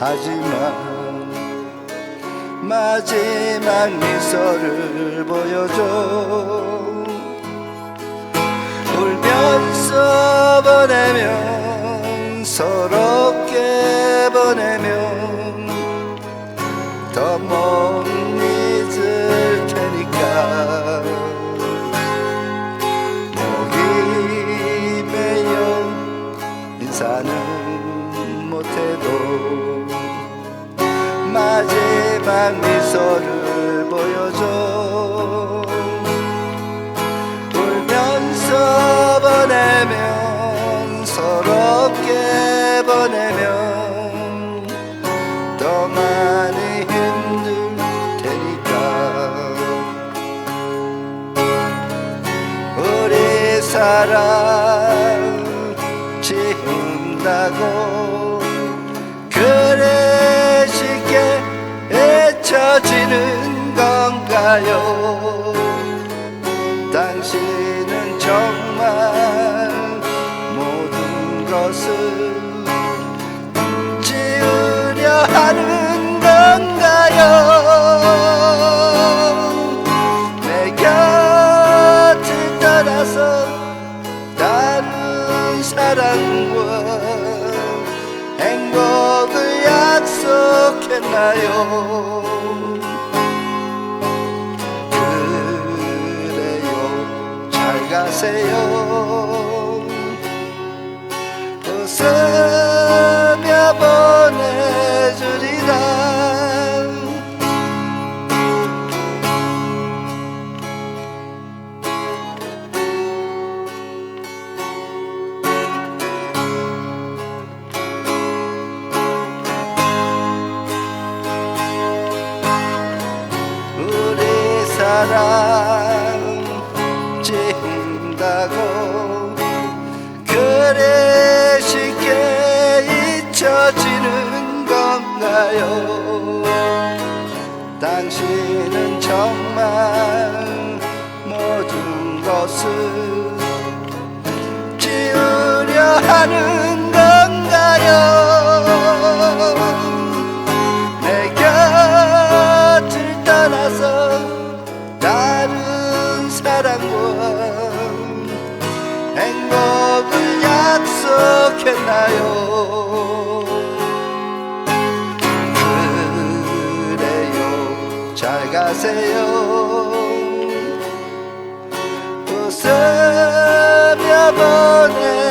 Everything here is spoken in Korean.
하지만 마지막 미소를 보여줘. 울면서 보내면 서럽게 보내면 더못 잊을 테니까. 목이 메여 인사는 마지막 미소를 보여줘. 울면서 보내면 서럽게 보내면 더 많이 힘들 테니까. 우리 사랑 지운다고 지우려 하는 건가요? 내 곁을 떠나서 다른 사랑과 행복을 약속했나요? 그래요. 잘 가세요 잊혀지는 건가요? 당신은 정말 모든 것을 지우려 하는 건가요? 내 곁을 떠나서 다른 사랑과 행복을 약속했나요 잘 가세요. 웃으며 보내